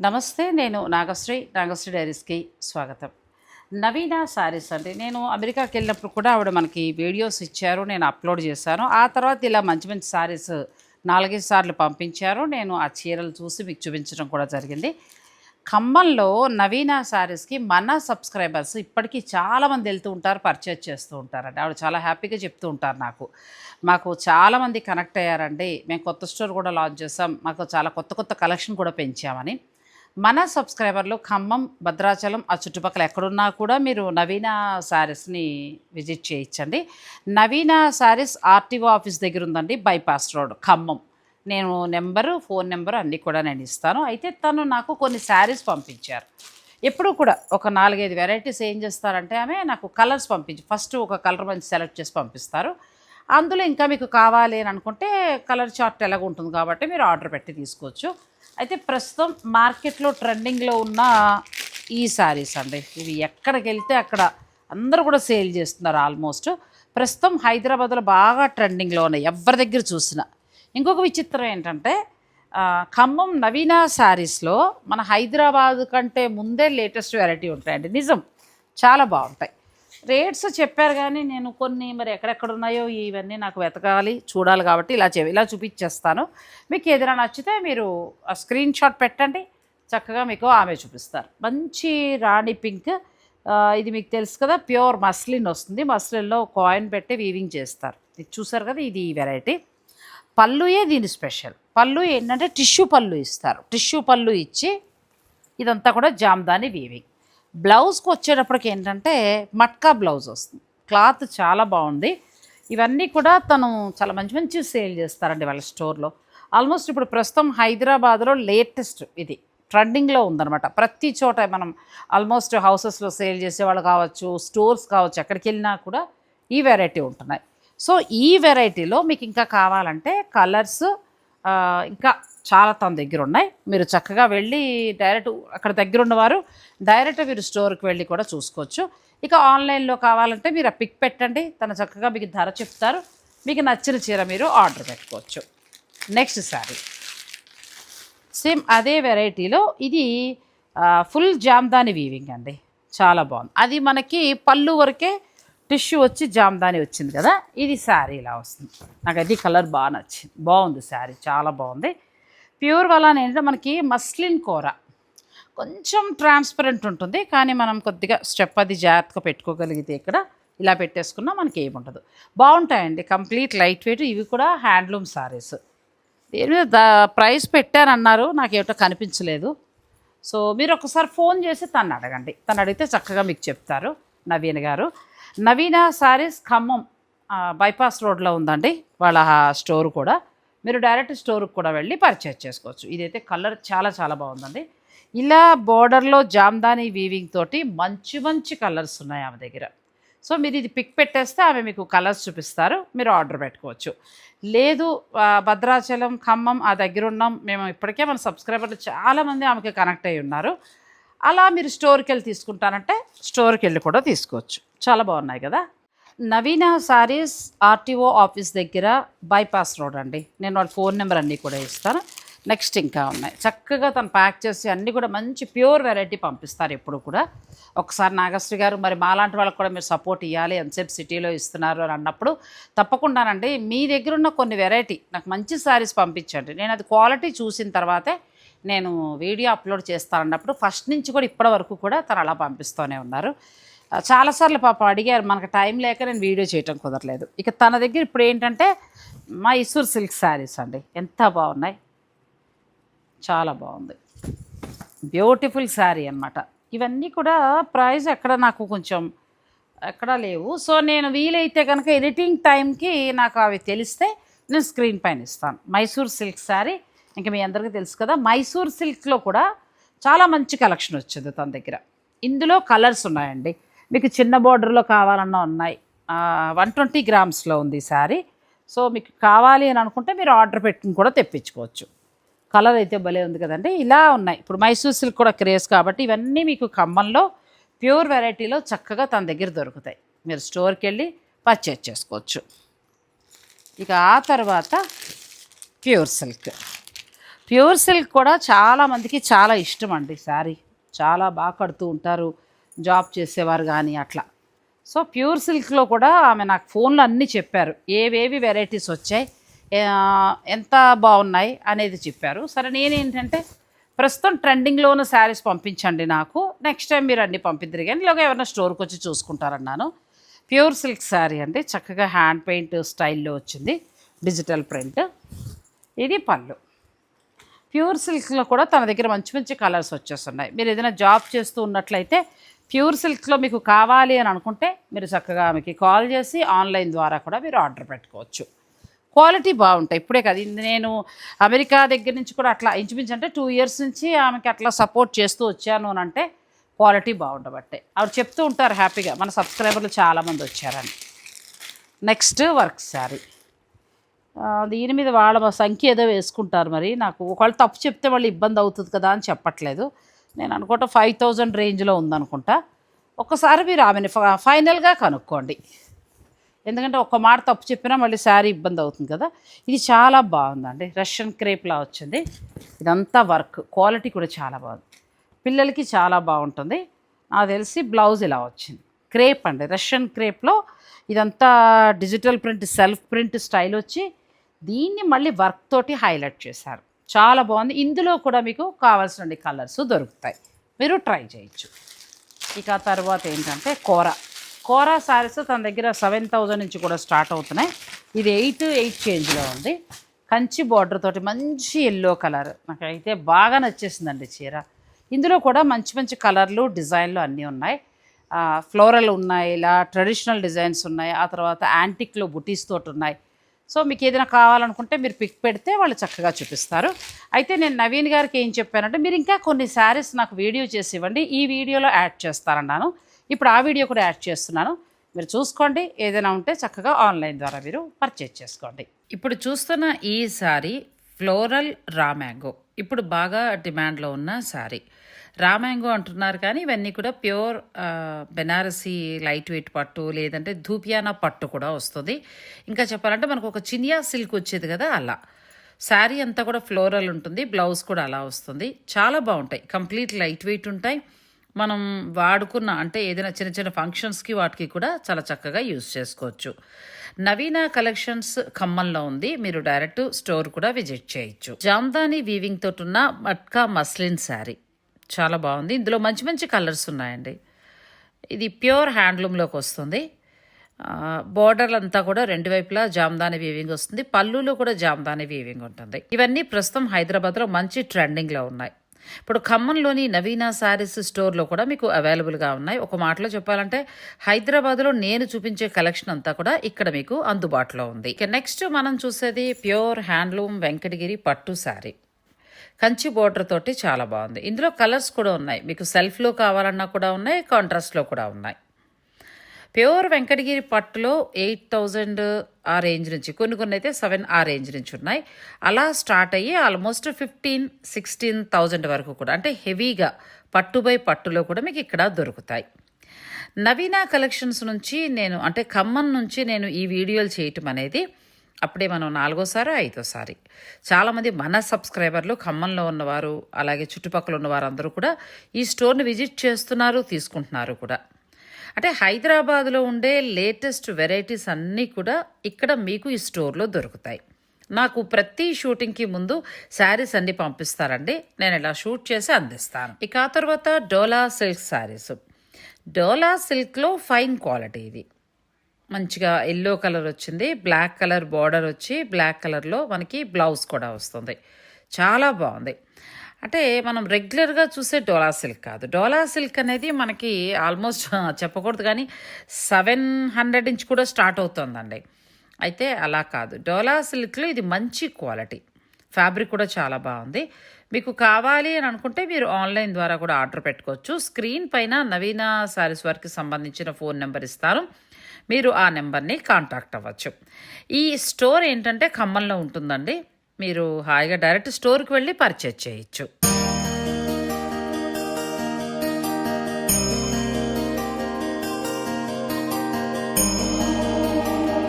నమస్తే నేను నాగశ్రీ నాగశ్రీ డైరీస్కి స్వాగతం. నవీన శారీస్ అండి. నేను అమెరికాకి వెళ్ళినప్పుడు కూడా ఆవిడ మనకి వీడియోస్ ఇచ్చారు నేను అప్లోడ్ చేశాను. ఆ తర్వాత ఇలా మంచి మంచి శారీస్ నాలుగైదు సార్లు పంపించారు. నేను ఆ చీరలు చూసి మీకు చూపించడం కూడా జరిగింది. ఖమ్మంలో నవీన శారీస్కి మన సబ్స్క్రైబర్స్ ఇప్పటికీ చాలామంది వెళ్తూ ఉంటారు పర్చేజ్ చేస్తూ ఉంటారండి. ఆవిడ చాలా హ్యాపీగా చెప్తూ ఉంటారు నాకు. మాకు చాలామంది కనెక్ట్ అయ్యారండి. మేము కొత్త స్టోర్ కూడా లాంచ్ చేసాం మాకు చాలా కొత్త కొత్త కలెక్షన్ కూడా పెంచామని. మన సబ్స్క్రైబర్లు ఖమ్మం భద్రాచలం ఆ చుట్టుపక్కల ఎక్కడున్నా కూడా మీరు నవీన శారీస్ని విజిట్ చేయించండి నవీన శారీస్ ఆర్టీఓ ఆఫీస్ దగ్గర ఉందండి బైపాస్ రోడ్ ఖమ్మం. నేను నెంబరు ఫోన్ నెంబరు అన్నీ కూడా నేను ఇస్తాను. అయితే తను నాకు కొన్ని శారీస్ పంపించారు. ఎప్పుడు కూడా ఒక నాలుగైదు వెరైటీస్ ఏం చేస్తారంటే ఆమె నాకు కలర్స్ పంపించి ఫస్ట్ ఒక కలర్ మంచి సెలెక్ట్ చేసి పంపిస్తారు. అందులో ఇంకా మీకు కావాలి అని అనుకుంటే కలర్ చార్ట్ ఎలాగ ఉంటుంది కాబట్టి మీరు ఆర్డర్ పెట్టి తీసుకోవచ్చు. అయితే ప్రస్తుతం మార్కెట్లో ట్రెండింగ్లో ఉన్న ఈ శారీస్ అండి. ఇవి ఎక్కడికి వెళ్తే అక్కడ అందరూ కూడా సేల్ చేస్తున్నారు ఆల్మోస్ట్. ప్రస్తుతం హైదరాబాద్లో బాగా ట్రెండింగ్లో ఉన్నాయి. ఎవరి దగ్గర చూసినా. ఇంకొక విచిత్రం ఏంటంటే ఖమ్మం నవీన శారీస్లో మన హైదరాబాద్ కంటే ముందే లేటెస్ట్ వెరైటీ ఉంటాయండి. నిజం. చాలా బాగుంటాయి. రేట్స్ చెప్పారు కానీ నేను కొన్ని మరి ఎక్కడెక్కడ ఉన్నాయో ఇవన్నీ నాకు వెతకాలి చూడాలి కాబట్టి ఇలా చే ఇలా చూపించేస్తాను. మీకు ఏదైనా నచ్చితే మీరు ఆ స్క్రీన్ షాట్ పెట్టండి చక్కగా మీకు ఆమె చూపిస్తారు. మంచి రాణి పింక్ ఇది మీకు తెలుసు కదా ప్యూర్ మస్లిన్ వస్తుంది. మస్లిన్లో కాయిన్ పెట్టి వీవింగ్ చేస్తారు. ఇది చూసారు కదా ఇది ఈ వెరైటీ. పళ్ళుయే దీని స్పెషల్. పళ్ళు ఏంటంటే టిష్యూ పళ్ళు ఇస్తారు. టిష్యూ పళ్ళు ఇచ్చి ఇదంతా కూడా జామ్దాని వీవింగ్. బ్లౌజ్కి వచ్చేటప్పటికి ఏంటంటే మట్కా బ్లౌజ్ వస్తుంది. క్లాత్ చాలా బాగుంది. ఇవన్నీ కూడా తను చాలా మంచి మంచి సేల్ చేస్తారండి వాళ్ళ స్టోర్లో. ఆల్మోస్ట్ ఇప్పుడు ప్రస్తుతం హైదరాబాద్లో లేటెస్ట్ ఇది ట్రెండింగ్లో ఉందనమాట ప్రతి చోట మనం ఆల్మోస్ట్ హౌసెస్లో సేల్ చేసేవాళ్ళు కావచ్చు స్టోర్స్ కావచ్చు ఎక్కడికి వెళ్ళినా కూడా ఈ వెరైటీ ఉంటున్నాయి. సో ఈ వెరైటీలో మీకు ఇంకా కావాలంటే కలర్స్ ఇంకా చాలా తన దగ్గర ఉన్నాయి. మీరు చక్కగా వెళ్ళి డైరెక్ట్ అక్కడ దగ్గర ఉన్నవారు డైరెక్ట్ మీరు స్టోర్కి వెళ్ళి కూడా చూసుకోవచ్చు. ఇక ఆన్లైన్లో కావాలంటే మీరు ఆ పిక్ పెట్టండి. తను చక్కగా మీకు ధర చెప్తారు. మీకు నచ్చిన చీర మీరు ఆర్డర్ పెట్టుకోవచ్చు. నెక్స్ట్ శారీ సేమ్ అదే వెరైటీలో ఇది ఫుల్ జామ్దాని వీవింగ్ అండి. చాలా బాగుంది. అది మనకి పళ్ళు వరకే టిష్యూ వచ్చి జామ్దాని వచ్చింది కదా ఇది శారీ ఇలా వస్తుంది. నాకు అది కలర్ బాగా నచ్చింది. బాగుంది శారీ చాలా బాగుంది. ప్యూర్ వల్ల ఏంటంటే మనకి మస్లిన్ కూర. కొంచెం ట్రాన్స్పరెంట్ ఉంటుంది కానీ మనం కొద్దిగా స్టెప్ అది జాగ్రత్తగా పెట్టుకోగలిగితే ఇక్కడ ఇలా పెట్టేసుకున్నా మనకి ఏముండదు. బాగుంటాయండి కంప్లీట్ లైట్ వెయిట్ ఇవి కూడా హ్యాండ్లూమ్ సారీస్ దీని మీద ప్రైస్ పెట్టారన్నారు నాకేమిటో కనిపించలేదు. సో మీరు ఒకసారి ఫోన్ చేసి తను అడగండి. తను అడిగితే చక్కగా మీకు చెప్తారు నవీన్ గారు. నవీన సారీస్ ఖమ్మం బైపాస్ రోడ్లో ఉందండి. వాళ్ళ స్టోర్ కూడా. మీరు డైరెక్ట్ స్టోర్కి కూడా వెళ్ళి పర్చేజ్ చేసుకోవచ్చు. ఇదైతే కలర్ చాలా చాలా బాగుందండి. ఇలా బోర్డర్లో జామ్దాని వీవింగ్ తోటి మంచి మంచి కలర్స్ ఉన్నాయి ఆమె దగ్గర. సో మీరు ఇది పిక్ పెట్టేస్తే ఆమె మీకు కలర్స్ చూపిస్తారు. మీరు ఆర్డర్ పెట్టుకోవచ్చు. లేదు భద్రాచలం ఖమ్మం ఆ దగ్గర ఉన్నాం. మేము ఇప్పటికే మన సబ్స్క్రైబర్లు చాలామంది ఆమెకి కనెక్ట్ అయ్యి ఉన్నారు. అలా మీరు స్టోర్కి వెళ్ళి తీసుకుంటానంటే స్టోర్కి వెళ్ళి కూడా తీసుకోవచ్చు. చాలా బాగున్నాయి కదా? నవీన సారీస్ ఆర్టీఓ ఆఫీస్ దగ్గర బైపాస్ రోడ్ అండి. నేను వాళ్ళ ఫోన్ నెంబర్ అన్నీ కూడా ఇస్తాను. నెక్స్ట్ ఇంకా ఉన్నాయి. చక్కగా తను ప్యాక్ చేసి అన్నీ కూడా మంచి ప్యూర్ వెరైటీ పంపిస్తారు ఎప్పుడు కూడా. ఒకసారి నాగశ్రీ గారు మరి మాలాంటి వాళ్ళకి కూడా మీరు సపోర్ట్ ఇవ్వాలి ఎంతసేపు సిటీలో ఇస్తున్నారు అని అన్నప్పుడు తప్పకుండానండి మీ దగ్గర ఉన్న కొన్ని వెరైటీ నాకు మంచి శారీస్ పంపించండి. నేను అది క్వాలిటీ చూసిన తర్వాతే నేను వీడియో అప్లోడ్ చేస్తానన్నప్పుడు ఫస్ట్ నుంచి కూడా ఇప్పటి వరకు కూడా తను అలా పంపిస్తూనే ఉన్నారు. చాలాసార్లు పాప అడిగారు మనకు టైం లేక నేను వీడియో చేయటం కుదరలేదు. ఇక తన దగ్గర ఇప్పుడు ఏంటంటే మైసూర్ సిల్క్ శారీస్ అండి ఎంత బాగున్నాయి. చాలా బాగుంది. బ్యూటిఫుల్ శారీ అన్నమాట. ఇవన్నీ కూడా ప్రైస్ ఎక్కడ నాకు కొంచెం ఎక్కడా లేవు. సో నేను వీలైతే కనుక ఎడిటింగ్ టైంకి నాకు అవి తెలిస్తే నేను స్క్రీన్ పైన ఇస్తాను. మైసూర్ సిల్క్ శారీ ఇంకా మీ అందరికీ తెలుసు కదా మైసూర్ సిల్క్లో కూడా చాలా మంచి కలెక్షన్ వచ్చింది తన దగ్గర. ఇందులో కలర్స్ ఉన్నాయండి. మీకు చిన్న బార్డర్లో కావాలన్నా ఉన్నాయి. వన్ ట్వంటీ గ్రామ్స్లో ఉంది సారీ శారీ. సో మీకు కావాలి అని అనుకుంటే మీరు ఆర్డర్ పెట్టుకుని కూడా తెప్పించుకోవచ్చు. కలర్ అయితే భలే ఉంది కదండి. ఇలా ఉన్నాయి. ఇప్పుడు మైసూర్ సిల్క్ కూడా క్రేజ్ కాబట్టి ఇవన్నీ మీకు ఖమ్మంలో ప్యూర్ వెరైటీలో చక్కగా తన దగ్గర దొరుకుతాయి. మీరు స్టోర్కి వెళ్ళి పర్చేజ్ చేసుకోవచ్చు. ఇక ఆ తర్వాత ప్యూర్ సిల్క్. ప్యూర్ సిల్క్ కూడా చాలామందికి చాలా ఇష్టం అండి శారీ. చాలా బాగా కడుతూ ఉంటారు జాబ్ చేసేవారు కానీ అట్లా. సో ప్యూర్ సిల్క్లో కూడా ఆమె నాకు ఫోన్లో అన్నీ చెప్పారు. ఏవేవి వెరైటీస్ వచ్చాయి ఎంత బాగున్నాయి అనేది చెప్పారు. సరే నేనేంటంటే ప్రస్తుతం ట్రెండింగ్లో ఉన్న శారీస్ పంపించండి నాకు. నెక్స్ట్ టైం మీరు అన్నీ పంపిద్దరు కానీ ఇలాగ ఎవరైనా స్టోర్కి వచ్చి చూసుకుంటారన్నాను. ప్యూర్ సిల్క్ శారీ అండి. చక్కగా హ్యాండ్ పెయింట్ స్టైల్లో వచ్చింది డిజిటల్ ప్రింట్. ఇది పళ్ళు. ప్యూర్ సిల్క్లో కూడా తన దగ్గర మంచి మంచి కలర్స్ వచ్చేస్తున్నాయి. మీరు ఏదైనా జాబ్ చేస్తూ ఉన్నట్లయితే ప్యూర్ సిల్క్లో మీకు కావాలి అని అనుకుంటే మీరు చక్కగా ఆమెకి కాల్ చేసి ఆన్లైన్ ద్వారా కూడా మీరు ఆర్డర్ పెట్టుకోవచ్చు. క్వాలిటీ బాగుంటాయి. ఇప్పుడే కదా ఇది నేను అమెరికా దగ్గర నుంచి కూడా అట్లా ఇంచుమించు అంటే టూ ఇయర్స్ నుంచి ఆమెకి అట్లా సపోర్ట్ చేస్తూ వచ్చాను అని అంటే క్వాలిటీ బాగుండబట్టే. ఆవిడ చెప్తూ ఉంటారు హ్యాపీగా. మన సబ్స్క్రైబర్లు చాలామంది వచ్చారని. Next work sari. దీని మీద వాళ్ళ సంఖ్య ఏదో వేసుకుంటారు మరి. నాకు ఒకవేళ తప్పు చెప్తే వాళ్ళు ఇబ్బంది అవుతుంది కదా అని చెప్పట్లేదు. నేను అనుకుంటా ఫైవ్ థౌజండ్ రేంజ్లో ఉందనుకుంటా. ఒక్కసారి మీరు ఆమెను ఫ- ఫైనల్గా కనుక్కోండి. ఎందుకంటే ఒక్క మాట తప్పు చెప్పినా మళ్ళీ శారీ ఇబ్బంది అవుతుంది కదా. ఇది చాలా బాగుందండి. రష్యన్ క్రేప్లా వచ్చింది. ఇదంతా వర్క్. క్వాలిటీ కూడా చాలా బాగుంది. పిల్లలకి చాలా బాగుంటుంది. నాకు తెలిసి బ్లౌజ్ ఇలా వచ్చింది. క్రేప్ అండి. రష్యన్ క్రేప్లో ఇదంతా digital print self print style వచ్చి దీన్ని మళ్ళీ వర్క్ తోటి హైలైట్ చేశారు. చాలా బాగుంది. ఇందులో కూడా మీకు కావాల్సిన కలర్స్ దొరుకుతాయి. మీరు ట్రై చేయొచ్చు. ఇక ఆ తర్వాత ఏంటంటే కోర. కోర శారీస్ తన దగ్గర సెవెన్ థౌజండ్ నుంచి కూడా స్టార్ట్ అవుతున్నాయి. ఇది ఎయిట్ ఎయిట్ చేంజ్లో ఉంది. కంచి బార్డర్ తోటి మంచి ఎల్లో కలర్. నాకైతే బాగా నచ్చేసిందండి చీర. ఇందులో కూడా మంచి మంచి కలర్లు డిజైన్లు అన్నీ ఉన్నాయి. ఫ్లోరల్ ఉన్నాయి ఇలా ట్రెడిషనల్ డిజైన్స్ ఉన్నాయి. ఆ తర్వాత యాంటిక్లో బుటీస్ తోటి ఉన్నాయి. సో మీకు ఏదైనా కావాలనుకుంటే మీరు పిక్ పెడితే వాళ్ళు చక్కగా చూపిస్తారు. అయితే నేను నవీన్ గారికి ఏం చెప్పానంటే మీరు ఇంకా కొన్ని శారీస్ నాకు వీడియో చేసి ఇవ్వండి. ఈ వీడియోలో యాడ్ చేస్తానన్నాను. ఇప్పుడు ఆ వీడియో కూడా యాడ్ చేస్తున్నాను. మీరు చూసుకోండి. ఏదైనా ఉంటే చక్కగా ఆన్లైన్ ద్వారా మీరు పర్చేజ్ చేసుకోండి. ఇప్పుడు చూస్తున్న ఈ శారీ ఫ్లోరల్ రా మ్యాంగో ఇప్పుడు బాగా డిమాండ్లో ఉన్న శారీ. రామాంగో అంటున్నారు కానీ ఇవన్నీ కూడా ప్యూర్ బెనారసీ లైట్ వెయిట్ పట్టు లేదంటే ధూపియానా పట్టు కూడా వస్తుంది. ఇంకా చెప్పాలంటే మనకు ఒక చినియా సిల్క్ వచ్చేది కదా అలా. శారీ అంతా కూడా ఫ్లోరల్ ఉంటుంది బ్లౌజ్ కూడా అలా వస్తుంది. చాలా బాగుంటాయి కంప్లీట్ లైట్ వెయిట్ ఉంటాయి. మనం వాడుకున్న అంటే ఏదైనా చిన్న చిన్న ఫంక్షన్స్కి వాటికి కూడా చాలా చక్కగా యూజ్ చేసుకోవచ్చు. నవీన కలెక్షన్స్ ఖమ్మంలో ఉంది మీరు డైరెక్ట్ స్టోర్ కూడా విజిట్ చేయొచ్చు. జామ్దాని వీవింగ్ తోటి ఉన్న మట్కా మస్లిన్ శారీ. చాలా బాగుంది. ఇందులో మంచి మంచి కలర్స్ ఉన్నాయండి. ఇది ప్యూర్ హ్యాండ్లూమ్లోకి వస్తుంది. బోర్డర్లు అంతా కూడా రెండు వైపులా జామ్దాని వీవింగ్ వస్తుంది. పళ్ళులో కూడా జామ్దాని వీవింగ్ ఉంటుంది. ఇవన్నీ ప్రస్తుతం హైదరాబాద్లో మంచి ట్రెండింగ్లో ఉన్నాయి. ఇప్పుడు ఖమ్మంలోని నవీన శారీస్ స్టోర్లో కూడా మీకు అవైలబుల్గా ఉన్నాయి. ఒక మాటలో చెప్పాలంటే హైదరాబాద్లో నేను చూపించే కలెక్షన్ అంతా కూడా ఇక్కడ మీకు అందుబాటులో ఉంది. ఇక నెక్స్ట్ మనం చూసేది ప్యూర్ హ్యాండ్లూమ్ వెంకటగిరి పట్టు శారీ. కంచి బోర్డర్ తోటి చాలా బాగుంది. ఇందులో కలర్స్ కూడా ఉన్నాయి. మీకు సెల్ఫ్లో కావాలన్నా కూడా ఉన్నాయి కాంట్రాస్ట్లో కూడా ఉన్నాయి. ప్యూర్ వెంకటగిరి పట్టులో ఎయిట్ థౌజండ్ ఆ రేంజ్ నుంచి కొన్ని కొన్ని అయితే సెవెన్ ఆ రేంజ్ నుంచి ఉన్నాయి. అలా స్టార్ట్ అయ్యి ఆల్మోస్ట్ ఫిఫ్టీన్ సిక్స్టీన్ థౌజండ్ వరకు కూడా అంటే హెవీగా పట్టు బై పట్టులో కూడా మీకు ఇక్కడ దొరుకుతాయి. నవీన కలెక్షన్స్ నుంచి నేను అంటే ఖమ్మం నుంచి నేను ఈ వీడియోలు చేయటం అనేది అప్పుడే మనం నాలుగోసారి ఐదోసారి. చాలామంది మన సబ్స్క్రైబర్లు ఖమ్మంలో ఉన్నవారు అలాగే చుట్టుపక్కల ఉన్నవారు అందరూ కూడా ఈ స్టోర్ని విజిట్ చేస్తున్నారు తీసుకుంటున్నారు కూడా. అంటే హైదరాబాద్లో ఉండే లేటెస్ట్ వెరైటీస్ అన్నీ కూడా ఇక్కడ మీకు ఈ స్టోర్లో దొరుకుతాయి. నాకు ప్రతి షూటింగ్కి ముందు శారీస్ అన్ని పంపిస్తారండి. నేను ఇలా షూట్ చేసి అందిస్తాను. ఇక ఆ తర్వాత డోలా సిల్క్ శారీస్. డోలా సిల్క్లో ఫైన్ క్వాలిటీ ఇది. మంచిగా ఎల్లో కలర్ వచ్చింది బ్లాక్ కలర్ బార్డర్ వచ్చి బ్లాక్ కలర్లో మనకి బ్లౌజ్ కూడా వస్తుంది. చాలా బాగుంది. అంటే మనం రెగ్యులర్గా చూసే డోలా సిల్క్ కాదు. డోలా సిల్క్ అనేది మనకి ఆల్మోస్ట్ చెప్పకూడదు కానీ సెవెన్ హండ్రెడ్ నుంచి కూడా స్టార్ట్ అవుతుందండి. అయితే అలా కాదు. డోలా సిల్క్లో ఇది మంచి క్వాలిటీ. ఫ్యాబ్రిక్ కూడా చాలా బాగుంది. మీకు కావాలి అని అనుకుంటే మీరు ఆన్లైన్ ద్వారా కూడా ఆర్డర్ పెట్టుకోవచ్చు. స్క్రీన్ పైన నవీన శారీస్ వారికి సంబంధించిన ఫోన్ నెంబర్ ఇస్తాను. మీరు ఆ నెంబర్ని కాంటాక్ట్ అవ్వచ్చు. ఈ స్టోర్ ఏంటంటే ఖమ్మంలో ఉంటుందండి. మీరు హాయిగా డైరెక్ట్ స్టోర్కి వెళ్ళి పర్చేజ్ చేయొచ్చు.